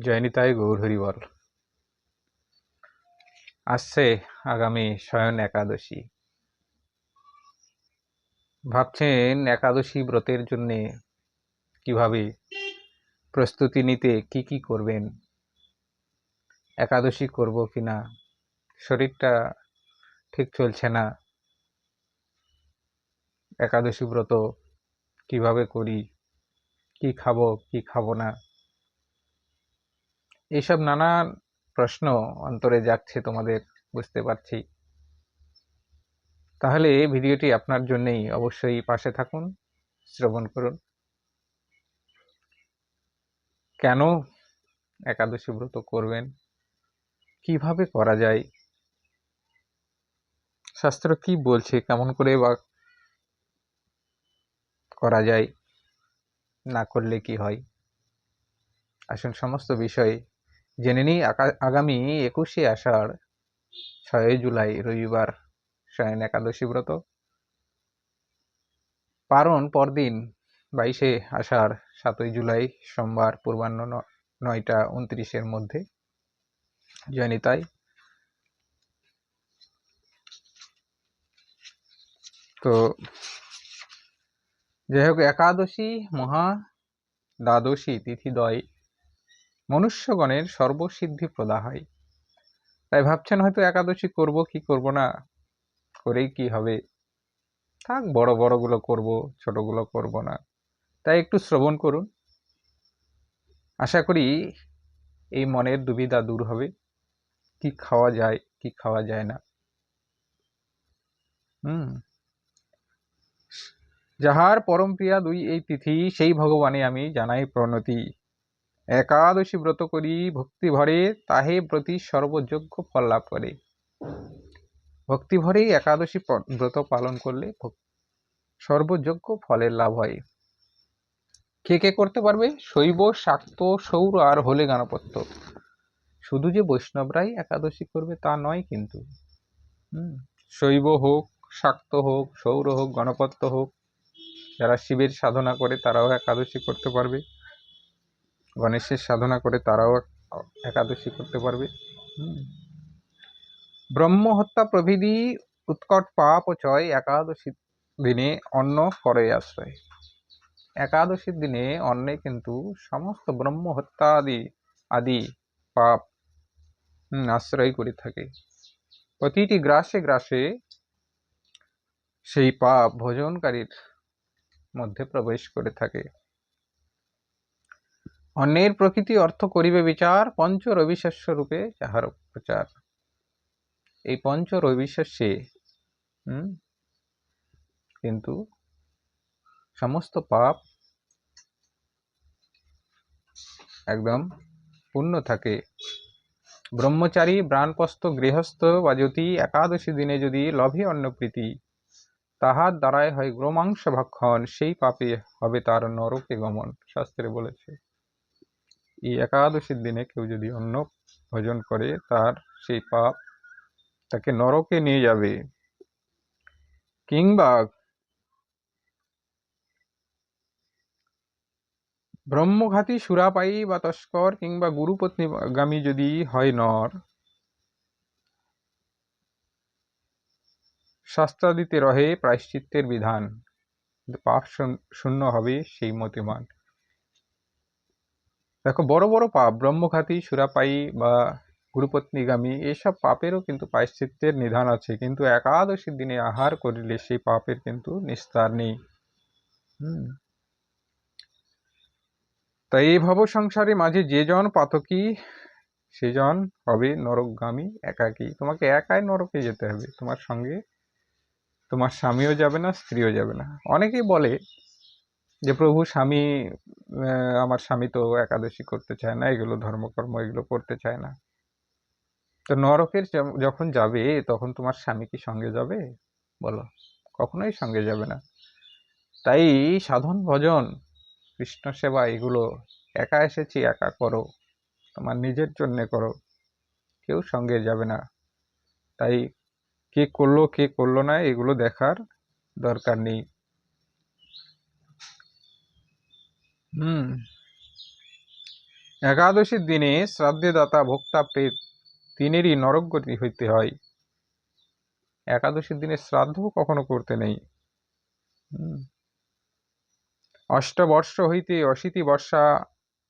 জয়নিতাই গৌর হরিবল আসছে আগামী শয়ন একাদশী। ভাবছেন একাদশী ব্রতের জন্যে কীভাবে প্রস্তুতি নিতে কি কি করবেন? একাদশী করব কিনা? শরীরটা ঠিক চলছে না। একাদশী ব্রত কীভাবে করি? কি খাব কি খাব না? এইসব নানান প্রশ্ন অন্তরে যাচ্ছে তোমাদের, বুঝতে পারছি। তাহলে ভিডিওটি আপনার জন্যই অবশ্যই পাশে থাকুন, শ্রবণ করুন। কেন একাদশী ব্রত করবেন? কীভাবে করা যায়? শাস্ত্র কি বলছে? কেমন করে বা করা যায়? না করলে কি হয়? আসুন সমস্ত বিষয় জেনে নিই আগামী একুশে আষাঢ় ছয় জুলাই, রবিবার শয়ন একাদশী ব্রত। পারণ পরদিন, বাইশে আষাঢ়, সাতই জুলাই, সোমবার, পূর্বাহ্ন নয়টা উনত্রিশের মধ্যে। জয়নিতাই তো, যাই হোক, একাদশী মহা দ্বাদশী তিথিদ্বয় মনুষ্যগণের সর্বসিদ্ধি প্রদা হয়। তাই ভাবছেন হয়তো একাদশী করব কি করব না, করেই কি হবে? থাক, বড় বড়গুলো করব, ছোটগুলো করব না। তাই একটু শ্রবণ করুন। আশা করি এই মনের দুবিধা দূর হবে। কি খাওয়া যায়, কি খাওয়া যায় না। হুম। যাহার পরম প্রিয়া দুই এই তিথি, সেই ভগবানে আমি জানাই প্রণতি। একাদশী ব্রত করি, ভক্তি ভরে, তাহে প্রতি সর্বযোগ্য ফল লাভ করে। ভক্তি ভরেই একাদশী ব্রত পালন করলে সর্বযোগ্য ফলের লাভ হয়। কে কে করতে পারবে? শৈব, শাক্ত, সৌর আর হলে গণপত্য। শুধু যে বৈষ্ণবরাই একাদশী করবে তা নয় কিন্তু। শৈব হোক, শাক্ত হোক, সৌর হোক, গণপত্য হোক, যারা শিবের সাধনা করে তারাও একাদশী করতে পারবে। গণেশের সাধনা করে তারাও একাদশী করতে পারবে। হুম। ব্রহ্ম হত্যা প্রভৃতি উৎকট পাপ ও চয় একাদশী দিনে অন্ন করে আশ্রয়। একাদশীর দিনে অন্নে কিন্তু সমস্ত ব্রহ্ম হত্যা আদি আদি পাপ আশ্রয় করে থাকে। প্রতিটি গ্রাসে গ্রাসে সেই পাপ ভোজনকারীর মধ্যে প্রবেশ করে থাকে। অন্যের প্রকৃতি অর্থ করিবে বিচার, পঞ্চ রবিশস্য রূপে যাহার প্রচার। এই পঞ্চ রবিশস্যে কিন্তু সমস্ত পাপ একদম পূর্ণ থাকে। ব্রহ্মচারী, ব্রাণপস্ত, গৃহস্থ বা যদি একাদশী দিনে যদি লভে অন্নপ্রীতি, তাহার দ্বারাই হয় গোমাংস ভক্ষণ সেই পাপে হবে তার নরকে গমন, শাস্ত্রে বলেছে। এই একাদশীর দিনে কেউ যদি অন্ন ভোজন করে, তার সেই পাপ তাকে নরকে নিয়ে যাবে। কিংবা ব্রহ্মঘাতী সুরাপায়ী বা তস্কর কিংবা গুরুপত্নীগামী যদি হয় নর, শাস্ত্রাদিতে রহে প্রায়শ্চিত্তের বিধান। পাপ শূন- শূন্য হবে সেই মতিমান। দেখো, বড় বড় পাপ ব্রহ্মঘাতী, সুরাপায়ী বা গুরুপত্নীগামী, এসব পাপেরও কিন্তু প্রায়শ্চিত্তের নিধান আছে। কিন্তু একাদশীর দিনে আহার করিলে সেই পাপের কিন্তু নিস্তার নেই। তাই এই ভব সংসারে মাঝে যে জন পাতকী সেজন হবে নরকগামী, একাকী। তোমাকে একাই নরকে যেতে হবে। তোমার সঙ্গে তোমার স্বামীও যাবে না, স্ত্রীও যাবে না। অনেকেই বলে যে, প্রভু, স্বামী আমার স্বামী তো একাদশী করতে চায় না, এগুলো ধর্মকর্ম, এগুলো করতে চায় না। তো নরকের যখন যাবে, তখন তোমার স্বামী কি সঙ্গে যাবে? বলো। কখনোই সঙ্গে যাবে না। তাই সাধন, ভজন, কৃষ্ণ সেবা, এগুলো একা এসেছি, একা করো। তোমার নিজের জন্যে করো। কেউ সঙ্গে যাবে না। তাই কে করল কে করল না, এগুলো দেখার দরকার নেই। হুম। একাদশীর দিনে শ্রাদ্ধে দাতা ভোক্তা প্রেত তিনেরই নরকগতি হইতে হয়। একাদশীর দিনে শ্রাদ্ধ কখনো করতে নেই। অষ্টবর্ষ হইতে অশীতি বর্ষা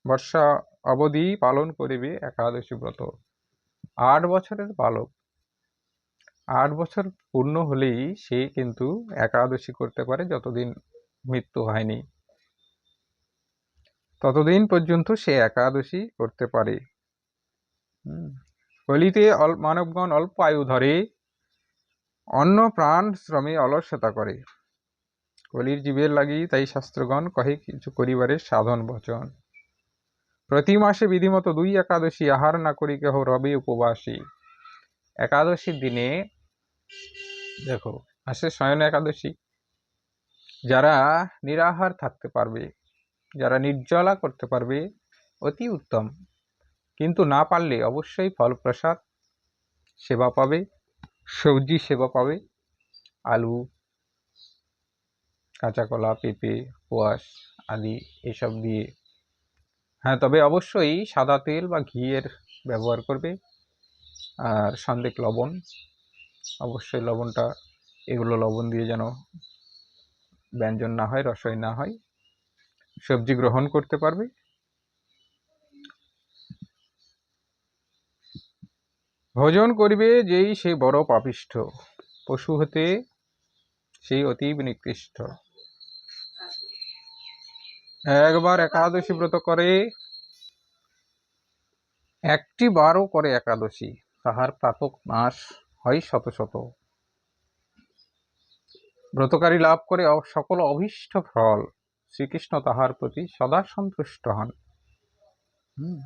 বর্ষা অবধি পালন করিবে একাদশী ব্রত। আট বছরের বালক। আট বছর পূর্ণ হলেই সে কিন্তু একাদশী করতে পারে যতদিন মৃত্যু হয়নি। ততদিন পর্যন্ত সে একাদশী করতে পারে। কলিতে মানবগণ অল্প আয়ু ধরে অন্য প্রাণ শ্রমে অলসতা করে। কলির জীবের লাগি তাই শাস্ত্রগণ কহে কিছু করিবারের সাধন বচন। প্রতি মাসে বিধিমতো দুই একাদশী আহার না করি কেহ রবে উপবাসী। একাদশীর দিনে দেখো আসে শয়ন একাদশী। যারা নিরাহার থাকতে পারবে যারা নির্জলা করতে পারবে, অতি উত্তম। কিন্তু না পারলে অবশ্যই ফলপ্রসাদ সেবা পাবে, সবজি সেবা পাবে, আলু কাঁচা কলা পেঁপে, কোয়াশ আদি এসব দিয়ে। হ্যাঁ তবে অবশ্যই সাদা তেল বা ঘিয়ের ব্যবহার করবে। আর সন্দেক লবণ, অবশ্যই লবণটা, এগুলো লবণ দিয়ে যেন ব্যঞ্জন না হয়, রসই না হয়। সবজি গ্রহণ করতে পারবে? ভোজন করিবে যেই সে বড় পাপিষ্ঠ, পশু হতে সেই অতীব নিকৃষ্ট। একবার একাদশী ব্রত করে, একটি বারও করে একাদশী, তাহার প্রাতক নাশ হয় শত শত। ব্রতকারী লাভ করে সকল অভীষ্ট ফল। শ্রীকৃষ্ণ তাহার প্রতি সদা সন্তুষ্ট হন। হুম।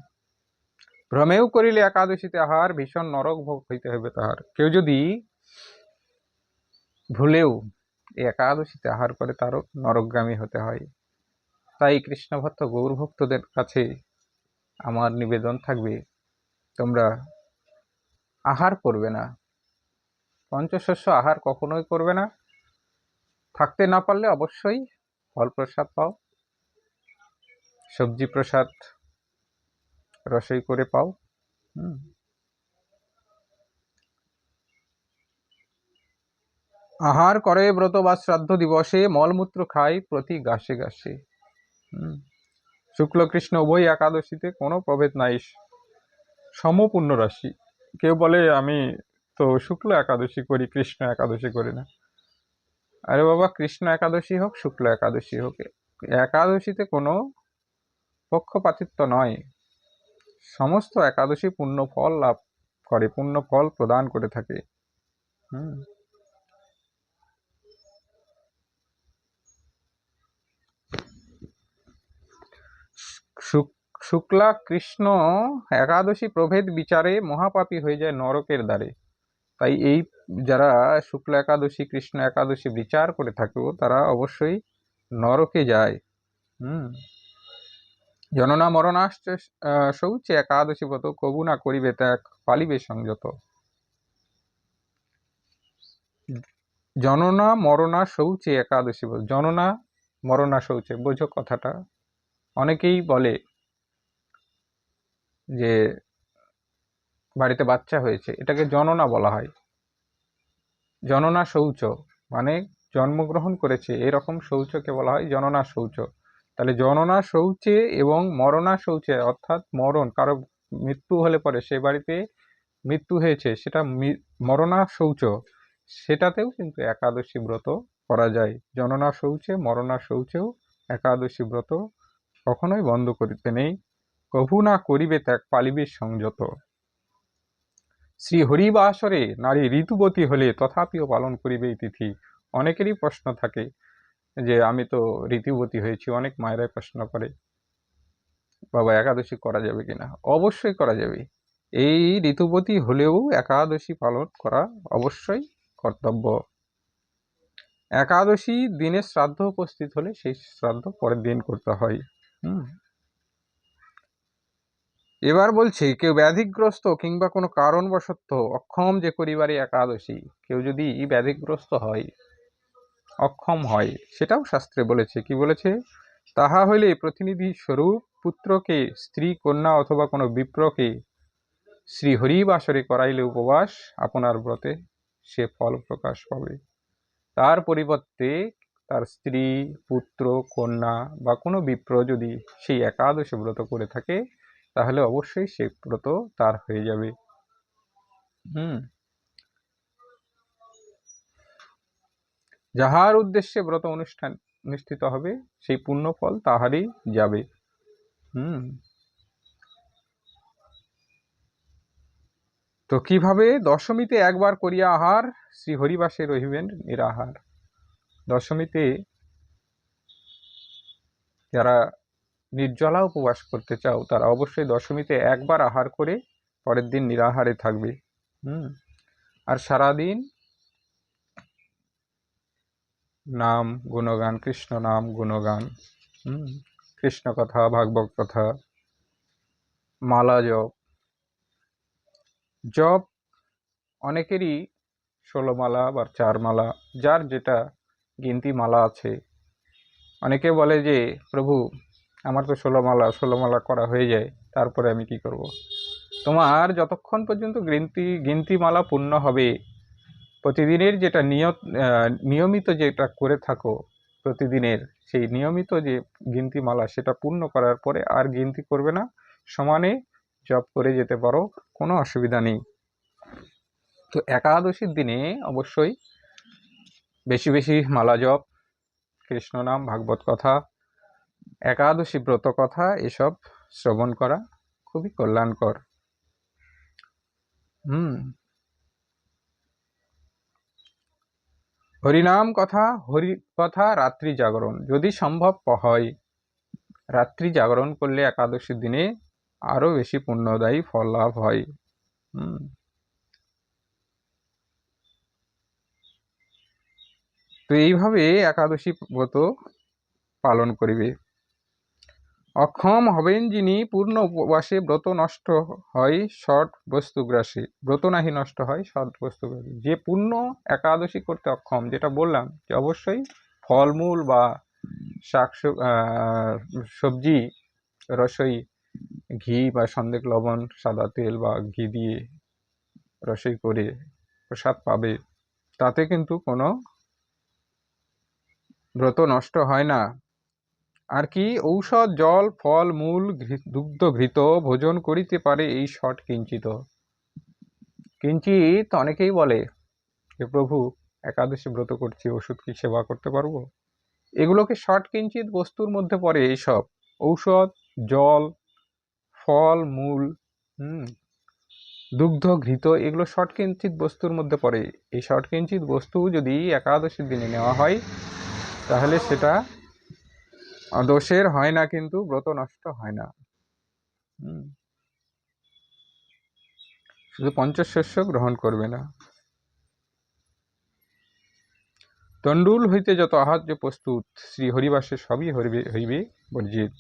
ভ্রমেও করিলে একাদশীতে আহার ভীষণ নরক ভোগ হইতে হবে তাহার। কেউ যদি ভুলেও এই একাদশীতে আহার করে তারও নরকগামী হতে হয়। তাই কৃষ্ণভক্ত গৌরভক্তদের কাছে আমার নিবেদন থাকবে তোমরা আহার করবে না। পঞ্চশস্য আহার কখনোই করবে না। থাকতে না পারলে অবশ্যই ফল প্রসাদ পাও সবজি প্রসাদ রসই করে পাও। আহার করে ব্রত বা শ্রাদ্ধ দিবসে মলমূত্র খায় প্রতি গাছে গাছে। শুক্ল, কৃষ্ণ উভয় একাদশীতে কোনো প্রভেদ নাই সমপূর্ণ রাশি কেউ বলে আমি তো শুক্ল একাদশী করি, কৃষ্ণ একাদশী করি না আরে বাবা, কৃষ্ণ একাদশী হোক, শুক্ল একাদশী হোক, একাদশীতে কোনো পক্ষপাতিত্ব নয়। সমস্ত একাদশী পূর্ণ ফল লাভ করে পূর্ণ ফল প্রদান করে থাকে। হুম। শুক- শুক্লা কৃষ্ণ একাদশী প্রভেদ বিচারে মহাপাপী হয়ে যায় নরকের দ্বারে। তাই এই যারা শুক্ল একাদশী, কৃষ্ণ একাদশী বিচার করে থাকো, তারা অবশ্যই নরকে যায়। হুম। জননা মরণাশ্চ শৌচে একাদশী ব্রত, কবু না করিবে ত্যাগ, পালিবে সংযত। জননা মরণা শৌচে একাদশী ব্রত, জননা মরণা শৌচে, বোঝো কথাটা। অনেকেই বলে যে বাড়িতে বাচ্চা হয়েছে, এটাকে জননা বলা হয়। জননা শৌচ মানে জন্মগ্রহণ করেছে, এরকম শৌচকে বলা হয় জননা শৌচ। তাহলে জননা শৌচে এবং মরণা শৌচে, অর্থাৎ মরণ, কারও মৃত্যু হলে পরে সে বাড়িতে মৃত্যু হয়েছে, সেটা মরণা শৌচ, সেটাতেও কিন্তু একাদশী ব্রত করা যায়। জননা শৌচে মরণা শৌচেও একাদশী ব্রত কখনোই বন্ধ করিতে নেই। কভু না করিবে ত্যাগ, পালিবে সংযত। শ্রী হরিবাসরে নারী ঋতুবতী হলে তথাপিও পালন করিবে এই তিথি। অনেকেরই প্রশ্ন থাকে যে, আমি তো ঋতুবতী হয়েছি, অনেক মায়েরাই প্রশ্ন করে, বাবা, একাদশী করা যাবে কিনা? অবশ্যই করা যাবে। এই ঋতুবতী হলেও একাদশী পালন করা অবশ্যই কর্তব্য। একাদশী দিনে শ্রাদ্ধ উপস্থিত হলে সেই শ্রাদ্ধ পরের দিন করতে হয়। হুম। এবার বলছি, কেউ ব্যাধিগ্রস্ত কিংবা কোনো কারণবশত অক্ষম যে করিবারে একাদশী, কেউ যদি ব্যাধিগ্রস্ত হয়, অক্ষম হয়, সেটাও শাস্ত্রে বলেছে। কি বলেছে? তাহা হইলে প্রতিনিধি স্বরূপ পুত্রকে, স্ত্রী কন্যা অথবা কোনো বিপ্রকে শ্রী হরিবাসরে করাইলে উপবাস আপনার ব্রতে সে ফল প্রকাশ পাবে। তার পরিবর্তে তার স্ত্রী, পুত্র, কন্যা বা কোনো বিপ্র যদি সেই একাদশী ব্রত করে থাকে তাহলে অবশ্যই সে ব্রত তার হয়ে যাবে। হুম। যাহার উদ্দেশ্যে ব্রত অনুষ্ঠান অনুষ্ঠিত হবে, সেই পুণ্য ফল তাহারই যাবে। হুম। তো কীভাবে দশমীতে একবার করিয়া আহার, শ্রী হরিবাসে রহিবেন নিরাহার। দশমীতে যারা নির্জলা উপবাস করতে চাও, তারা অবশ্যই দশমীতে একবার আহার করে পরের দিন নিরাহারে থাকবে। হুম। আর সারাদিন নাম, গুণগান, কৃষ্ণ নাম, গুণগান, হুম, কৃষ্ণ কথা, ভাগবত কথা, মালা, জপ। জপ অনেকেরই ষোলো মালা বা চার মালা, যার যেটা গিনতি মালা আছে। অনেকে বলে যে, প্রভু আমার তো ষোলো মালা ষোলো মালা করা হয়ে যায়, তারপরে আমি কি করব। তোমার যতক্ষণ পর্যন্ত গিনতি গিনতি মালা পূর্ণ হবে, প্রতিদিনের যেটা নিয়ত নিয়মিত যেটা করে থাকো প্রতিদিনের, সেই নিয়মিত যে গিনতি মালা সেটা পূর্ণ করার পরে আর গিনতি করবে না, সমানে জপ করে যেতে পারো, কোনো অসুবিধা নেই তো একাদশীর দিনে অবশ্যই বেশি বেশি মালা জপ, কৃষ্ণ নাম, ভাগবত কথা একাদশী ব্রত কথা, এসব শ্রবণ করা খুবই কল্যাণকর। হুম। হরিনাম কথা, হরি কথা রাত্রি জাগরণ, যদি সম্ভব হয়। রাত্রি জাগরণ করলে একাদশীর দিনে আরও বেশি পুণ্যদায়ী ফল লাভ হয়। হুম। তো এইভাবে একাদশী ব্রত পালন করিবে। অক্ষম হবেন যিনি পূর্ণ উপবাসে ব্রত নষ্ট হয় শট বস্তুগ্রাসী। ব্রত নাহি নষ্ট হয় সৎ বস্তুগ্রাসী। যে পূর্ণ একাদশী করতে অক্ষম, যেটা বললাম যে অবশ্যই ফলমূল বা শাক সবজি, রসই, ঘি বা সন্দেক লবণ, সাদা তেল বা ঘি দিয়ে রসই করে প্রসাদ পাবে, তাতে কিন্তু কোনো ব্রত নষ্ট হয় না। আর কি ঔষধ, জল, ফল, মূল ঘৃ- দুগ্ধ ঘৃত ভোজন করিতে পারে এই শট কিঞ্চিত। কিঞ্চিত অনেকেই বলে যে, প্রভু, একাদশী ব্রত করছি, ওষুধ কি সেবা করতে পারব? এগুলোকে শট কিঞ্চিত বস্তুর মধ্যে পড়ে এইসব। ঔষধ, জল, ফল, মূল, হুম, দুগ্ধ ঘৃত এগুলো শর্ট কিঞ্চিত বস্তুর মধ্যে পড়ে। এই শর্ট কিঞ্চিত বস্তু যদি একাদশীর দিনে নেওয়া হয়, তাহলে সেটা দোষের হয় না কিন্তু, ব্রত নষ্ট হয় না। শুধু পঞ্চশস্য গ্রহণ করবে না। তণ্ডুল হইতে যত আহার্য প্রস্তুত, শ্রী হরিবাসে সবই হরিবে হইবে বর্জিত।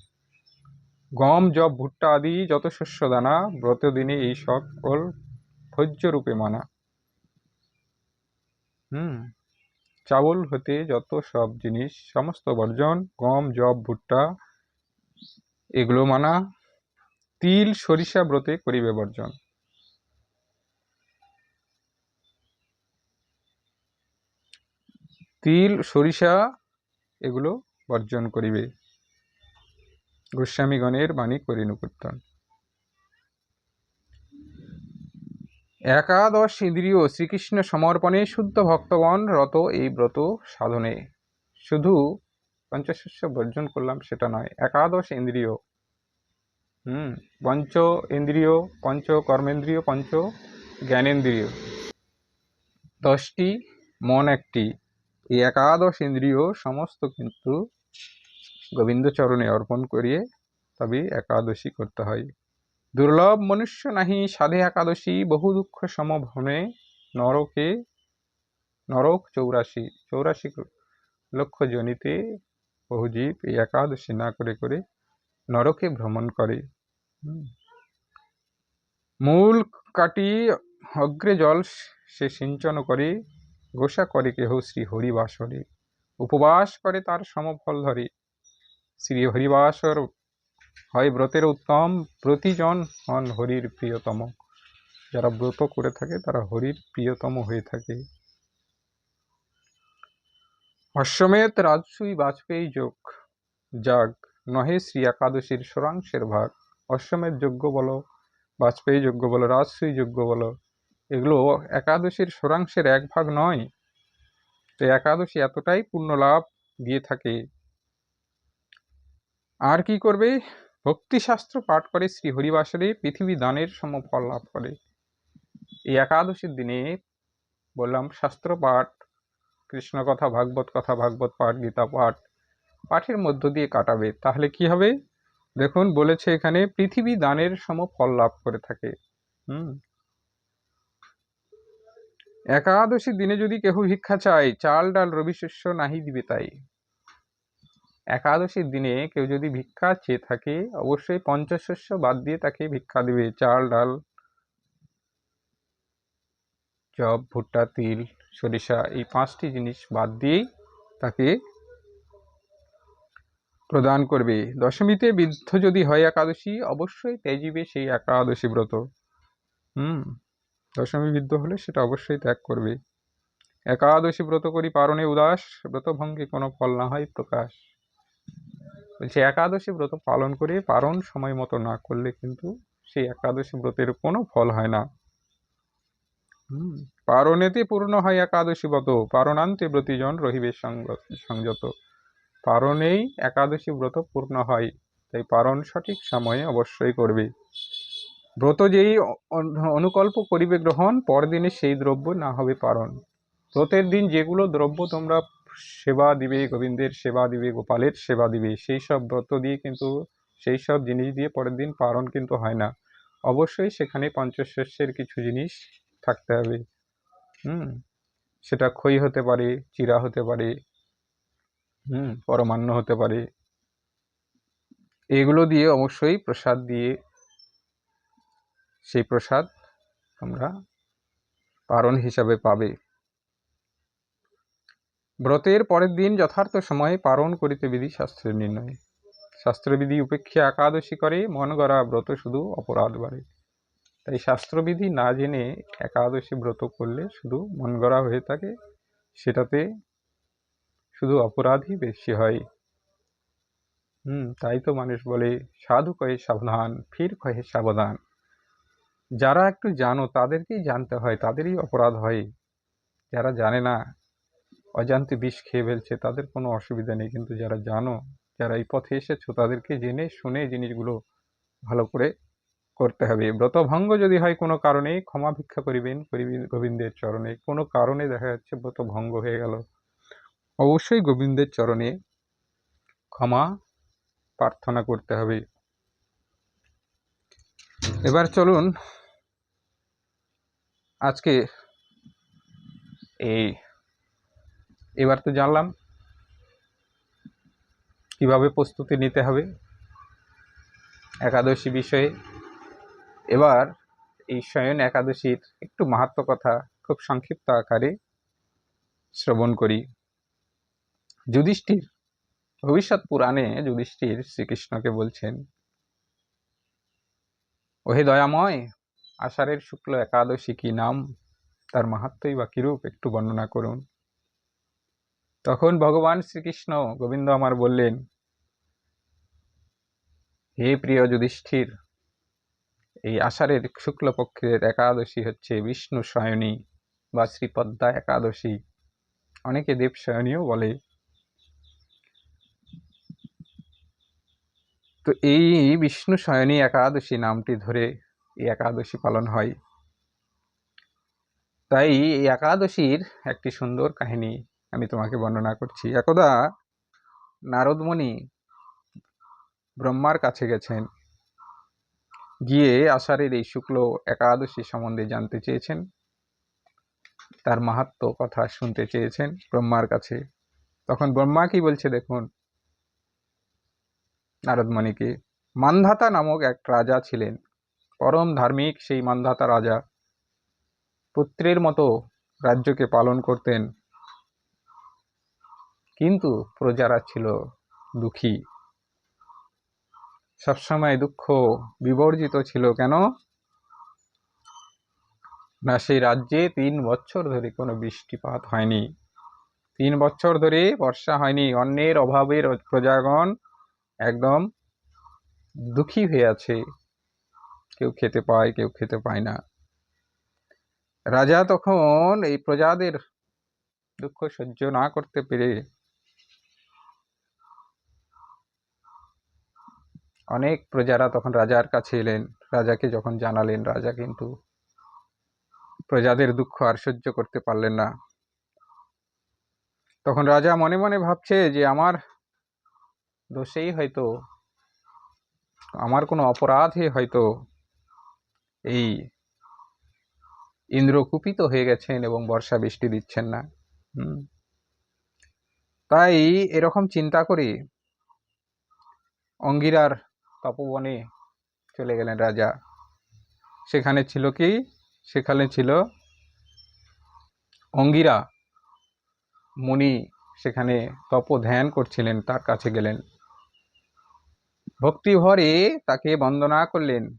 গম, জব, ভুট্টা আদি যত শস্য দানা, ব্রত দিনে এই সকল ভোজ্য রূপে মানা। হুম। চাউল হতে যত সব জিনিস, সমস্ত বর্জন, গম জব ভুট্টা, এগুলো মানা, তিল, সরিষা ব্রতে করিবে বর্জন। তিল, সরিষা, এগুলো বর্জন করিবে। গোস্বামীগণের বাণী করিনুকীর্তন। একাদশ ইন্দ্রিয় শ্রীকৃষ্ণ সমর্পণে শুদ্ধ ভক্তগণ রত এই ব্রত সাধনে। শুধু পঞ্চশস্য বর্জন করলাম, সেটা নয়, একাদশ ইন্দ্রিয়। হুম, পঞ্চ ইন্দ্রিয়, পঞ্চ কর্মেন্দ্রিয়, পঞ্চ জ্ঞানেন্দ্রিয়। দশটি, মন একটি। এই একাদশ ইন্দ্রিয় সমস্ত কিন্তু গোবিন্দচরণে অর্পণ করিয়ে তবে একাদশী করতে হয়। দুর্লভ মনুষ্য নাহি সাধে একাদশী, বহু দুঃখ সমভ্রমে, নরকে, নরক চৌরাশি চৌরাশি লক্ষ জনিতে বহু জীব এই একাদশী না করে করে নরকে ভ্রমণ করে। মূল কাটি অগ্রে জল সে সিঞ্চন করে, গোসা করে কেহ শ্রী হরিবাসরে। উপবাস করে তার সমফল ধরে। শ্রী হরিবাসর হয় ব্রতের উত্তম প্রতিজন হন হরির প্রিয়তম। যারা ব্রত করে থাকে, তারা হরির প্রিয়তম হয়ে থাকে। অশ্বমেধ রাজসুই বাজপেয়ী যোগ, যাগ, নহে শ্রী একাদশীর সরাংশের ভাগ। অশ্বমেধ যজ্ঞ বলো, বাজপেয়ী যজ্ঞ বলো, রাজসুই যজ্ঞ বলো। এগুলো একাদশীর সরাংশের এক ভাগ নয়। তো একাদশী এতটাই পূর্ণ লাভ দিয়ে থাকে। আর কি করবে? ভক্তিশাস্ত্র পাঠ করে শ্রী হরিবাসরে পৃথিবী দানের সম ফল লাভ করে। এই একাদশীর দিনে বললাম, শাস্ত্র পাঠ, কৃষ্ণ কথা, ভাগবত কথা, ভাগবত পাঠ, গীতা পাঠ, পাঠের মধ্য দিয়ে কাটাবে। তাহলে কি হবে? দেখুন, বলেছে এখানে, পৃথিবী দানের সম ফল লাভ করে থাকে। হুম। একাদশী দিনে যদি কেহ ভিক্ষা চায়, চাল ডাল রবি শস্য নাহি দিবে তাই। একাদশীর দিনে কেউ যদি ভিক্ষা চেয়ে থাকে, অবশ্যই পঞ্চশস্য বাদ দিয়ে তাকে ভিক্ষা দিবে। চাল, ডাল জব ভুট্টা, তিল, সরিষা এই পাঁচটি জিনিস বাদ দিয়েই তাকে প্রদান করবে। দশমীতে বৃদ্ধ যদি হয় একাদশী, অবশ্যই ত্যাজিবে সেই একাদশী ব্রত। হুম, দশমী বৃদ্ধ হলে সেটা অবশ্যই ত্যাগ করবে। একাদশী ব্রত করি পারণে উদাস, ব্রতভঙ্গে কোনো ফল না হয় প্রকাশ। বলছে, একাদশী ব্রত পালন করে পারণ সময় মতো না করলে কিন্তু সেই একাদশী ব্রতের কোনো ফল হয় না। পারণেতে পূর্ণ হয় একাদশী ব্রত, পারণান্তে ব্রতিজন রহিবে সংযত। পারণেই একাদশী ব্রত পূর্ণ হয়, তাই পারণ সঠিক সময়ে অবশ্যই করবে। ব্রত যেই অনুকল্প করিবে গ্রহণ, পরদিনে সেই দ্রব্য না হবে পারণ। ব্রতের দিন যেগুলো দ্রব্য তোমরা সেবা দিবে, গোবিন্দের সেবা দিবে, গোপালের সেবা দিবে, সেই সব ব্রত দিয়ে কিন্তু, সেই সব জিনিস দিয়ে পরের দিন পারণ কিন্তু হয় না। অবশ্যই সেখানে পঞ্চশস্যের কিছু জিনিস থাকতে হবে। হুম, সেটা খই হতে পারে, চিরা হতে পারে, হুম, পরমান্ন হতে পারে। এগুলো দিয়ে অবশ্যই প্রসাদ দিয়ে, সেই প্রসাদ আমরা পারণ হিসাবে পাবে। ব্রতের পরের দিন যথার্থ সময়ে পারণ করিতে বিধি শাস্ত্রের নির্ণয়। শাস্ত্রবিধি উপেক্ষা একাদশী করে, মন গড়া ব্রত শুধু অপরাধ বাড়ে। তাই শাস্ত্রবিধি না জেনে একাদশী ব্রত করলে শুধু মন গড়া হয়ে থাকে, সেটাতে শুধু অপরাধই বেশি হয়। হুম, তাই তো মানুষ বলে, সাধু কহে সাবধান, ফির কহে সাবধান। যারা একটু জানো, তাদেরকেই জানতে হয়, তাদেরই অপরাধ হয়। যারা জানে না অজান্তে বিষ খেয়ে ফেলছে, তাদের কোনো অসুবিধা নেই। কিন্তু যারা জানো, যারা এই পথে এসেছ, তাদেরকে জেনে, শুনে জিনিসগুলো ভালো করে করতে হবে। ব্রতভঙ্গ যদি হয় কোনো কারণে, ক্ষমা ভিক্ষা করিবেন গোবিন্দের চরণে। কোনো কারণে দেখা যাচ্ছে ব্রত ভঙ্গ হয়ে গেল। অবশ্যই গোবিন্দের চরণে ক্ষমা প্রার্থনা করতে হবে। এবার চলুন আজকে এই এবার তো জানলাম কীভাবে প্রস্তুতি নিতে হবে একাদশী বিষয়ে। এবার এই শয়ন একাদশীর একটু মাহাত্ম কথা খুব সংক্ষিপ্ত আকারে শ্রবণ করি। যুধিষ্ঠির, ভবিষ্যৎ পুরাণে যুধিষ্ঠির শ্রীকৃষ্ণকে বলছেন, ওহে দয়াময়, আষাঢ়ের শুক্ল একাদশী কি নাম? তার মাহাত্মই বা কিরূপ? একটু বর্ণনা করুন। তখন ভগবান শ্রীকৃষ্ণ গোবিন্দ আমার বললেন, হে প্রিয় যুধিষ্ঠির, এই আষাঢ়ের শুক্লপক্ষের একাদশী হচ্ছে বিষ্ণু শয়নী বা শ্রীপদ্মা একাদশী। অনেকে দেব শয়নীও বলে। তো এই বিষ্ণু শয়নী একাদশী নামটি ধরে এই একাদশী পালন হয়। তাই এই একাদশীর একটি সুন্দর কাহিনী আমি তোমাকে বর্ণনা করছি। একদা নারদমণি ব্রহ্মার কাছে গেছেন। গিয়ে আষাঢ়ের এই শুক্ল একাদশী সম্বন্ধে জানতে চেয়েছেন। তার মাহাত্ম কথা শুনতে চেয়েছেন ব্রহ্মার কাছে। তখন ব্রহ্মা কি বলছে দেখুন, নারদমণিকে, মান্ধাতা নামক এক রাজা ছিলেন। পরম ধার্মিক সেই মান্ধাতা রাজা। পুত্রের মতো রাজ্যকে পালন করতেন। কিন্তু প্রজারা ছিল দুঃখী। সবসময় দুঃখ বিবর্জিত ছিল কেন? না, সেই রাজ্যে তিন বছর ধরে কোনো বৃষ্টিপাত হয়নি। তিন বছর ধরে বর্ষা হয়নি। অন্যের অভাবের প্রজাগণ একদম দুঃখী হয়ে আছে। কেউ খেতে পায়, কেউ খেতে পায় না। রাজা তখন এই প্রজাদের দুঃখ সহ্য না করতে পেরে অনেক প্রজারা তখন রাজার কাছে এলেন। রাজাকে যখন জানালেন, রাজা কিন্তু প্রজাদের দুঃখ আর সহ্য করতে পারলেন না। তখন রাজা মনে মনে ভাবছে যে, আমার দোষেই হয়তো, আমার কোনো অপরাধে হয়তো এই ইন্দ্র কুপিত হয়ে গেছেন এবং বর্ষা বৃষ্টি দিচ্ছেন না। তাই এরকম চিন্তা করে অঙ্গিরার তপবনে চলে গেলেন রাজা। সেখানে ছিল কি? সেখানে ছিল অঙ্গিরা মুনি সেখানে তপ ধ্যান করছিলেন, তার কাছে গেলেন। ভক্তি ভরে তাকে বন্দনা করলেন।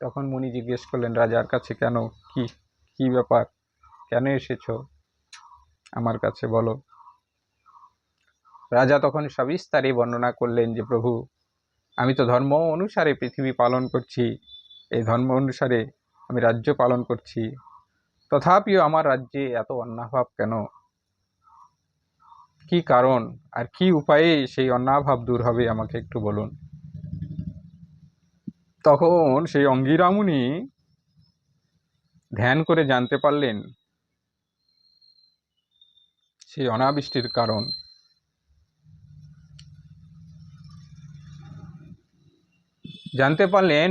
তখন মুনি জিজ্ঞেস করলেন, রাজার কাছে কেন? কি কি ব্যাপার? কেন এসেছ? আমার কাছে বলো। রাজা তখন সবিস্তারে বর্ণনা করলেন যে, প্রভু, আমি তো ধর্ম অনুসারে পৃথিবী পালন করছি। এই ধর্ম অনুসারে আমি রাজ্য পালন করছি। তথাপিও আমার রাজ্যে এত অন্নাভাব কেন? কি কারণ আর কি উপায়ে সেই অন্নাভাব দূর হবে আমাকে একটু বলুন? তখন সেই অঙ্গিরামুনি ধ্যান করে জানতে পারলেন সেই অনাবৃষ্টির কারণ। জানতে পারলেন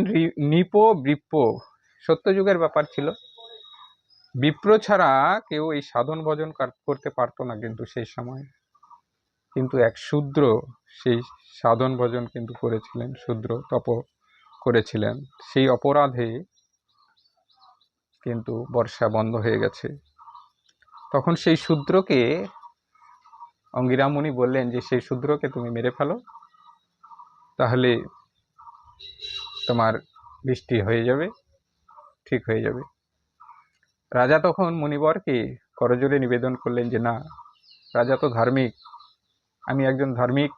নিপ বৃপ্প সত্যযুগের ব্যাপার ছিল। বিপ্র ছাড়া কেউ এই সাধন ভজন করতে পারতো না কিন্তু সেই সময়। কিন্তু এক শূদ্র সেই সাধন ভজন কিন্তু করেছিলেন, শূদ্র তপ করেছিলেন। সেই অপরাধে কিন্তু বর্ষা বন্ধ হয়ে গেছে। তখন সেই শূদ্রকে অঙ্গিরামুনি বললেন যে, সেই শূদ্রকে তুমি মেরে ফেলো। তাহলে তোমার বৃষ্টি হয়ে যাবে, ঠিক হয়ে যাবে। রাজা তখন মুনিবরকে করজোরে নিবেদন করলেন যে, না, রাজা তো ধার্মিক। আমি একজন ধার্মিক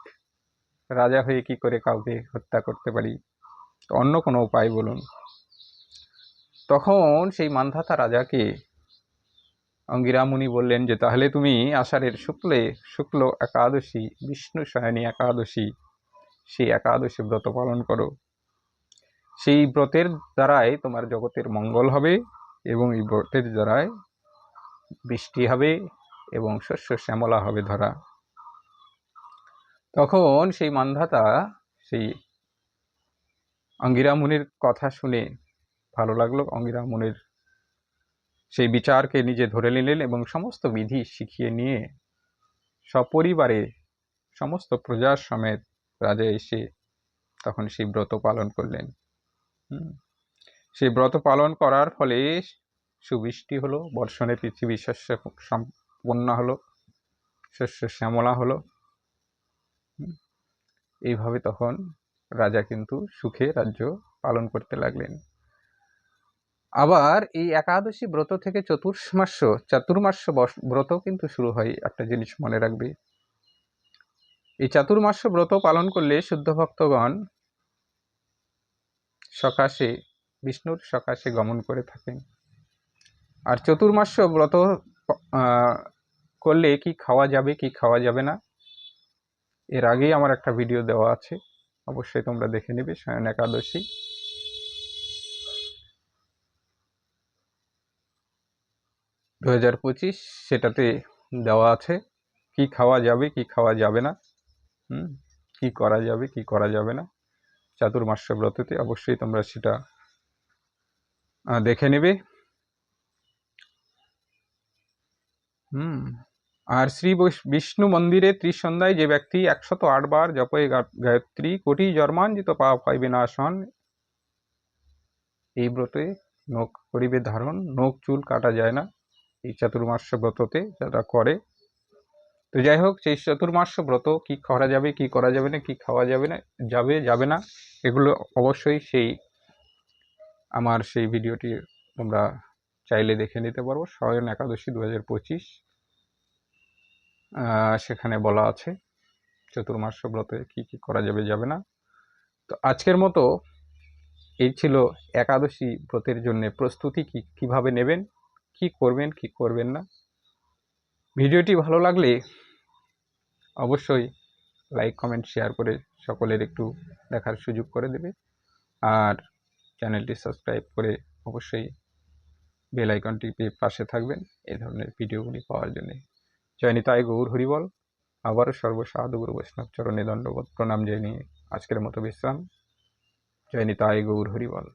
রাজা হয়ে কি করে কাউকে হত্যা করতে পারি? অন্য কোনো উপায় বলুন। তখন সেই মান্ধাতা রাজাকে অঙ্গিরামুনি বললেন যে, তাহলে তুমি আষাঢ়ের শুক্লে, শুক্ল একাদশী, বিষ্ণু শয়নী একাদশী, সেই একাদশী ব্রত পালন করো। সেই ব্রতের দ্বারাই তোমার জগতের মঙ্গল হবে এবং এই ব্রতের দ্বারাই বৃষ্টি হবে এবং শস্য শ্যামলা হবে ধরা তখন সেই মান্ধাতা, সেই অঙ্গিরা মুনির কথা শুনে ভালো লাগল অঙ্গিরা মুনির সেই বিচারকে নিজে ধরে নিলেন এবং সমস্ত বিধি শিখিয়ে নিয়ে সপরিবারে সমস্ত প্রজার সমেত রাজা এসে তখন সেই ব্রত পালন করলেন। সেই ব্রত পালন করার ফলে সুবৃষ্টি হলো, বর্ষণে পৃথিবী শস্য সম্পন্ন হলো, শস্য শ্যামলা হলো। এইভাবে তখন রাজা কিন্তু সুখে রাজ্য পালন করতে লাগলেন। আবার এই একাদশী ব্রত থেকে চাতুর্মাস্য বস- ব্রত কিন্তু শুরু হয়, একটা জিনিস মনে রাখবে। এই চাতুর্মাস্য ব্রত পালন করলে শুদ্ধ ভক্তগণ সকাশে, বিষ্ণুর সকাশে গমন করে থাকেন। আর চতুর্মাস্য ব্রত করলে কি খাওয়া যাবে, কি খাওয়া যাবে না, এর আগেই আমার একটা ভিডিও দেওয়া আছে। অবশ্যই তোমরা দেখে নেবে স্বয়ন একাদশী। দু হাজার পঁচিশ, সেটাতে দেওয়া আছে, কি খাওয়া যাবে, কি খাওয়া যাবে না, হুম, কি করা যাবে, কি করা যাবে না। চাতুর্মাস্য ব্রততে অবশ্যই তোমরা সেটা দেখে নেবে। হুম, আর শ্রী বিষ্ণু মন্দিরে ত্রিসন্ধ্যায় যে ব্যক্তি একশত আটবার জপে গা- গায়ত্রী, কোটি জন্মাঞ্জিত পাপ হয় বিনাশন, এই ব্রতে নখ করিবে ধারণ নখ চুল কাটা যায় না। এই চাতুর্মাস্য ব্রততে যারা করে তো যাই হোক, সেই চতুর্মাস্য ব্রত কি করা যাবে, কি করা যাবে না, কি খাওয়া যাবে না, যাবে যাবে না, এগুলো অবশ্যই সেই আমার সেই ভিডিওটি তোমরা চাইলে দেখে নিতে পারব স্বয়ন একাদশী দু হাজার পঁচিশ সেখানে বলা আছে চতুর্মাস্য ব্রতে কি কি করা যাবে যাবে না। তো আজকের মতো এই ছিল একাদশী ব্রতের জন্য প্রস্তুতি কি, কীভাবে নেবেন, কি করবেন কি করবেন না। ভিডিওটি ভালো লাগলে অবশ্যই লাইক, কমেন্ট, শেয়ার করে সকলের একটু দেখার সুযোগ করে দেবে। আর চ্যানেলটি সাবস্ক্রাইব করে অবশ্যই বেল আইকনটি পাশে থাকবেন এই ধরনের ভিডিওগুলি পাওয়ার জন্যে। জয়নিতায় গৌর হরিবল, আবারও সর্বসাধু গুরু বৈষ্ণব চরণে দণ্ডবোধ প্রণাম জানিয়ে আজকের মতো বিশ্রাম। জয়নিতায় গৌর হরিবল।